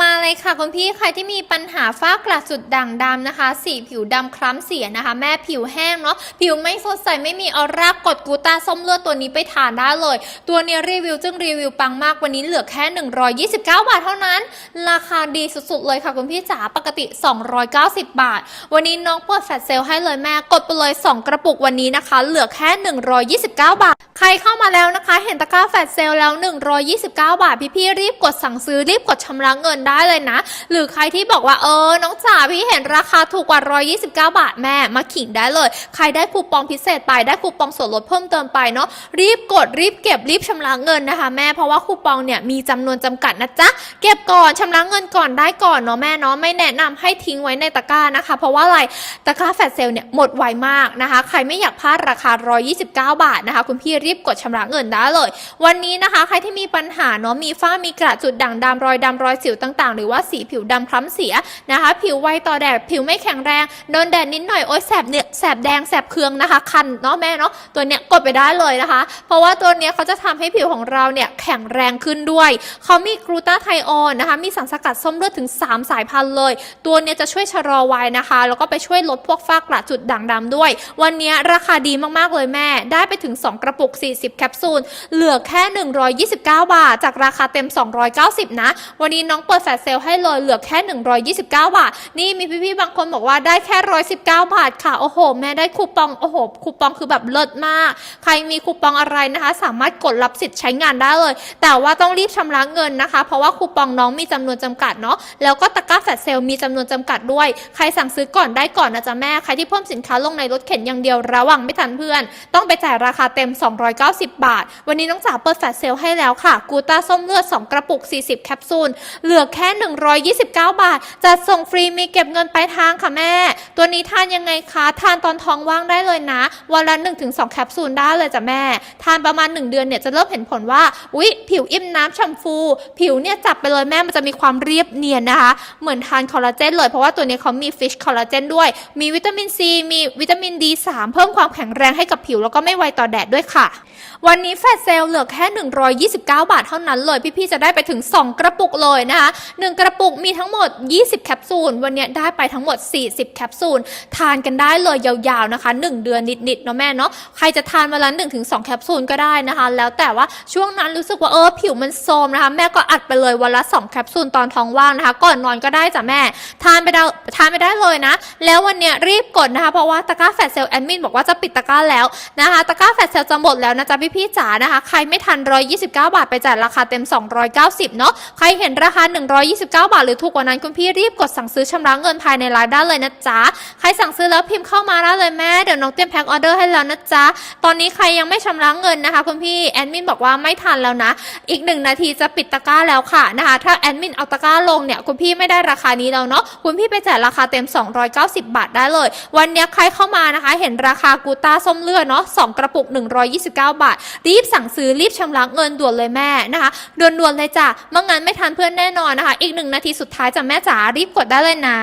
มาเลยค่ะคุณพี่ใครที่มีปัญหาฝ้ากระจุดด่างดำนะคะ สีผิวดำคล้ำเสียนะคะ แม่ผิวแห้งเนาะผิวไม่สดใสไม่มีออร่ากดกูตาส้มเลือดตัวนี้ไปทานได้เลย ตัวเนี้ยรีวิวจึงรีวิวปังมากวันนี้เหลือแค่ 129 บาทเท่านั้น ราคาดีสุดๆเลยค่ะคุณพี่จ๋าปกติ 290 บาท วันนี้น้องเปิดแฟลชเซลให้เลยแม่กดไปเลย 2 กระปุกวันนี้นะคะ เหลือแค่ 129 บาท ใครเข้ามาแล้วนะคะ เห็นตะกร้าแฟลชเซลแล้ว 129 บาท พี่ๆรีบกดสั่งซื้อรีบกดชำระเงินได้เลยนะ หรือใครที่บอกว่าเออ น้องจ๋าพี่เห็นราคาถูกกว่า 129 บาทแม่มาขิงได้เลย ใครได้คูปองพิเศษไปได้คูปองส่วนลดเพิ่มเติมไปเนาะรีบกดรีบเก็บรีบชำระเงินนะคะ แม่เพราะว่าคูปองเนี่ยมีจำนวนจำกัดนะจ๊ะเก็บก่อนชำระเงินก่อนได้ก่อนเนาะแม่เนาะไม่แนะนำให้ทิ้งไว้ในตะกร้านะคะ เพราะว่าอะไรตะกร้าแฟลชเซลเนี่ยหมดไวมากนะคะ ใครไม่อยากพลาดราคา 129 บาทนะคะ คุณพี่รีบกดชำระเงินได้เลย วันนี้นะคะ ใครที่มีปัญหาเนาะมีฝ้ามีกระจุดด่างดำรอยดำรอยสิวต่างๆ หรือว่าสีผิวดำคล้ำเสียนะคะ ผิวไวต่อแดดผิวไม่แข็งแรงโดนแดดนิดหน่อยโอ๊ยแสบเนี่ยแสบแดงแสบเคืองนะคะ คันเนาะแม่เนาะตัวเนี้ยกดไปได้เลยนะคะ เพราะว่าตัวเนี้ยเขาจะทำให้ผิวของเราเนี่ยแข็งแรงขึ้นด้วยเขามีกลูตาไทโอนนะคะ มีสารสกัดส้มเลือดถึง 3 สายพันธุ์เลย ตัวเนี้ยจะช่วยชะลอวัยนะคะ แล้วก็ไปช่วยลดพวกฝ้ากระจุดด่างดำด้วย วันนี้ราคาดีมากๆเลยแม่ ได้ไปถึง 2 กระปุก40 แคปซูล เหลือแค่ 129 บาท จากราคาเต็ม 290 นะ วันนี้น้องเปิดแฟลชเซลให้เลยเหลือแค่ 129 บาท นี่มีพี่ๆ บางคนบอกว่าได้แค่ 119 บาทค่ะ โอ้โห แม่ได้คูปอง โอ้โห คูปองคือแบบเลิศมาก ใครมีคูปองอะไรนะคะ สามารถกดรับสิทธิ์ใช้งานได้เลย แต่ว่าต้องรีบชำระเงินนะคะ เพราะว่าคูปองน้องมีจำนวนจำกัดเนาะ แล้วก็ตะกร้าแฟลชเซลมีจำนวนจำกัดด้วย ใครสั่งซื้อก่อนได้ก่อนนะจ๊ะแม่ ใครที่เพิ่มสินค้าลงในรถเข็นอย่างเดียวระวังไม่ทันเพื่อน ต้องไปจ่ายราคาเต็ม 2 290 บาท วันนี้น้องจ๋าเปิดแฟลชเซลให้แล้วค่ะ กูต้าส้มเลือด 2 กระปุก 40 แคปซูล เหลือแค่ 129 บาท จัดส่งฟรีมีเก็บเงินปลายทางค่ะแม่ ตัวนี้ทานยังไงคะ ทานตอนท้องว่างได้เลยนะ วันละ 1-2 แคปซูลได้เลยจ้ะแม่ ทานประมาณ 1 เดือนเนี่ยจะเริ่มเห็นผลว่า อุ๊ย ผิวอิ่มน้ำฉ่ำฟู ผิวเนี่ยจับไปเลยแม่ มันจะมีความเรียบเนียนนะคะ เหมือนทานคอลลาเจนเลย เพราะว่าตัวนี้เขามีฟิชคอลลาเจนด้วย มีวิตามินซี มีวิตามิน D3 เพิ่มความแข็งแรงให้กับผิวแล้วก็ไม่ไวต่อแดดด้วยค่ะวันนี้แฟลชเซลเหลือแค่ 129 บาทเท่านั้นเลย พี่ๆจะได้ไปถึง 2 กระปุกเลยนะคะ1กระปุกมีทั้งหมด 20 แคปซูล วันนี้ได้ไปทั้งหมด 40 แคปซูล ทานกันได้เลยยาวๆนะคะ 1 เดือนนิดๆเนาะแม่เนาะใครจะทานวันละ1-2 แคปซูลก็ได้นะคะ แล้วแต่ว่าช่วงนั้นรู้สึกว่าเออผิวมันโทรมนะคะ แม่ก็อัดไปเลยวันละ 2 แคปซูลตอนท้องว่างนะคะ ก่อนนอนก็ได้จ้ะแม่ ทานไปได้ทานไปได้เลยนะ แล้ววันนี้รีบกดนะคะเพราะว่าตะกร้าแฟลชเซลแอดมินบอกว่าจะปิดตะกร้าแล้วนะคะตะกร้าแฟลชเซลจะหมดแล้วนะจ๊ะพี่ๆจ๋านะคะ ใครไม่ทัน 129 บาทไปจ่ายราคาเต็ม 290 เนาะใครเห็นราคา 129 บาท หรือถูกกว่านั้นคุณพี่รีบกดสั่งซื้อชำระเงินภายในไลน์ได้เลยนะจ๊ะใครสั่งซื้อแล้วพิมพ์เข้ามาได้เลยแม่เดี๋ยวน้องเตรียมแพ็คออเดอร์ให้แล้วนะจ๊ะตอนนี้ใครยังไม่ชำระเงินนะคะคุณพี่แอดมินบอกว่าไม่ทันแล้วนะ อีกหนึ่งนาทีจะปิดตะกร้าแล้วค่ะนะคะถ้าแอดมินเอาตะกร้าลงเนี่ยคุณพี่ไม่ได้ราคานี้แล้วเนาะคุณพี่ไปจ่ายราคาเต็ม 290 บาทได้เลย วันนี้ใครเข้ามานะคะ เห็นราคากูต้าส้มเลือดเนาะสองกระปุก 129บาท รีบสั่งซื้อรีบชำระเงินด่วนเลยแม่นะคะด่วนๆเลยจ้ะเม่งั้นไม่ทันเพื่อนแน่นอนนะคะ อีกหนึ่งนาทีสุดท้ายจ้ะแม่จ๋ารีบกดได้เลยนะ